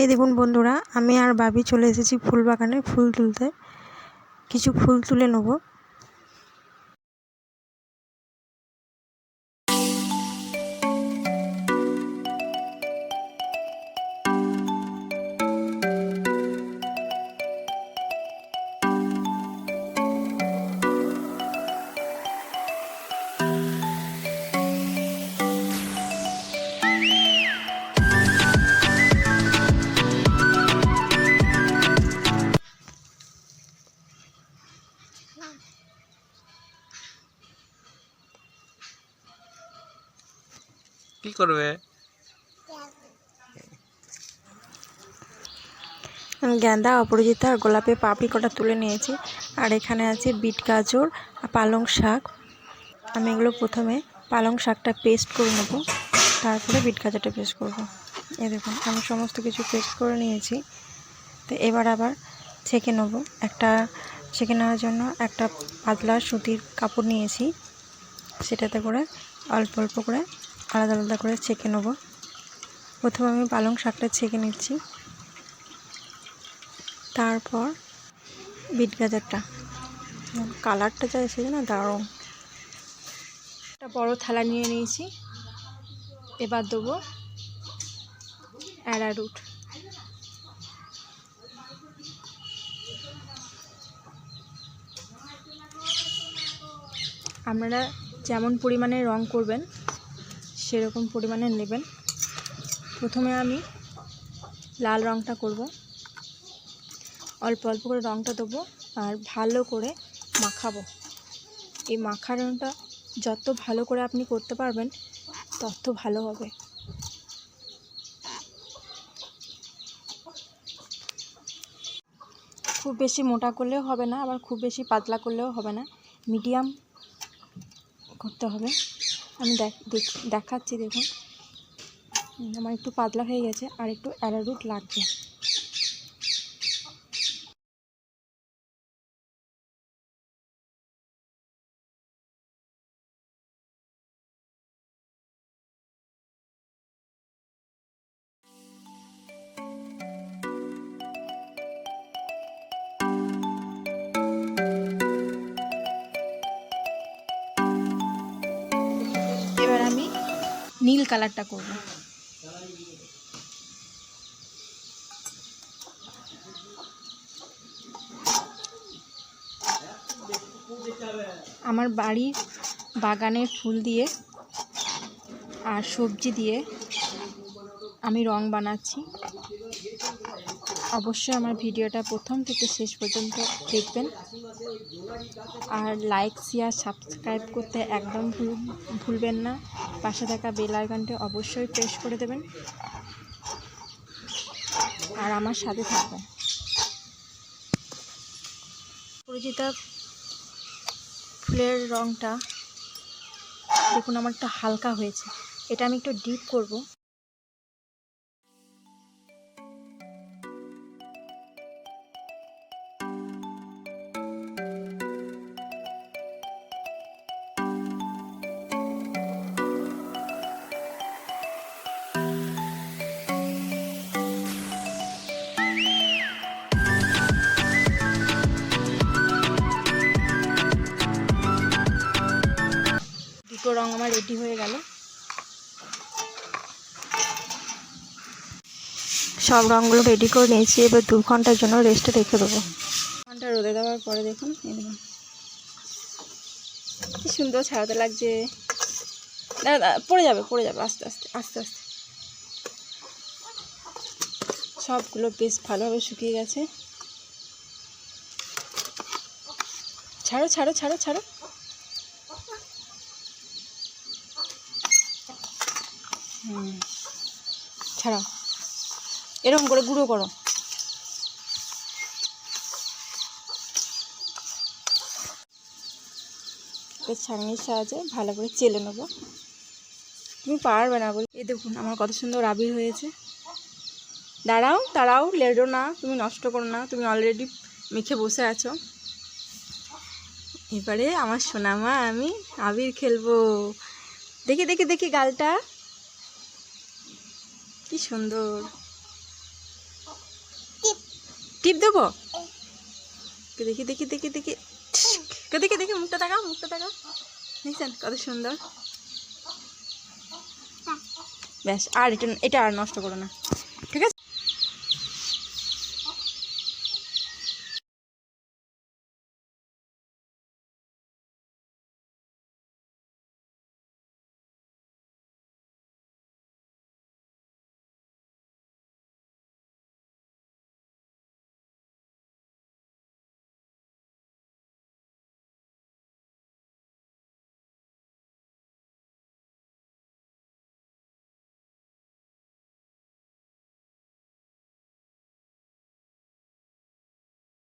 এই দেখুন বন্ধুরা, আমি আর বাবি চলে এসেছি ফুল বাগানে ফুল তুলতে। কিছু ফুল তুলে নেব। কি করবে? গেঁদা অপরাজিতা আর গোলাপের পাপড়ি কটা তুলে নিয়েছি। আর এখানে আছে বিট গাজর আর পালং শাক। আমি এগুলো প্রথমে পালং শাকটা পেস্ট করে নেব। তারপরে বিট গাজরটা পেস্ট করব। এ দেখুন, আমি সমস্ত কিছু পেস্ট করে নিয়েছি। তো এবার আবার ছেঁকে নেব। একটা ছেঁকে নেওয়ার জন্য একটা পাতলা সুতির কাপড় নিয়েছি। সেটাতে করে অল্প অল্প করে আলাদা আলাদা করে ছেঁকে নেব। প্রথমে আমি পালং শাকটা ছেঁকে নিচ্ছি। তারপর বিট গাজরটা। কালারটা যা এসেছে না দারুণ। একটা বড় থালা নিয়ে নিয়েছি। এবার দেবো অ্যারারুট। আপনারা যেমন পরিমাণে রং করবেন সেরকম পরিমাণে নেবেন। প্রথমে আমি লাল রংটা করব। অল্প অল্প করে রংটা দেবো আর ভালো করে মাখাবো। এই মাখানোটা যত ভালো করে আপনি করতে পারবেন, তত ভালো হবে। খুব বেশি মোটা করলেও হবে না, আবার খুব বেশি পাতলা করলেও হবে না। মিডিয়াম করতে হবে। আমি দেখ- দেখাচ্ছি দেখুন। আমার একটু পাতলা হয়ে গেছে আর একটু অ্যারারুট লাগবে। নীল কালারটা করব। আমার বাড়ির বাগানের ফুল দিয়ে আর সবজি দিয়ে আমি রং বানাচ্ছি। অবশ্যই আমার ভিডিওটা প্রথম থেকে শেষ পর্যন্ত দেখবেন। আর লাইক শেয়ার সাবস্ক্রাইব করতে একদম ভুল, ভুলবেন না। পাশে থাকা বেল আইকনটি অবশ্যই প্রেস করে দেবেন। আর আমার সাথে থাকবেন। পরিচিতা ফুলের রঙটা দেখুন আমার একটু হালকা হয়েছে। এটা আমি একটু ডিপ করব। দুটো রং আমার রেডি হয়ে গেল। সব রঙগুলো রেডি করে নিয়েছি এবার দু ঘণ্টার জন্য রেস্টে রেখে দেবো। ঘণ্টা রোদে দেওয়ার পরে দেখুন কি সুন্দর ছাড়াতে লাগছে। না, পড়ে যাবে পড়ে যাবে আস্তে আস্তে আস্তে আস্তে। সবগুলো বেশ ভালোভাবে শুকিয়ে গেছে। ছাড়ো ছাড়ো ছাড়ো ছাড়ো। হুম। ছাড়াও। এরকম করে গুঁড়ো করো। ছাঁকনির সাহায্যে ভালো করে চেলে নেব। তুমি পারবে না বলে। এই দেখুন, আমার কত সুন্দর আবির হয়েছে। দাঁড়াও দাঁড়াও, লেডো না, তুমি নষ্ট করো না, তুমি অলরেডি মেখে বসে আছো। এবারে আমার সোনামা, আমি আবির খেলব। দেখি দেখি দেখি গালটা। সুন্দর। টিপ। দেবো? দেখি দেখি দেখি দেখি। দেখি দেখি মুখটা থাকা মুখটা থাকা দেখছেন কত সুন্দর? হ্যাঁ। ব্যাস আর এটা এটা আর নষ্ট করো না।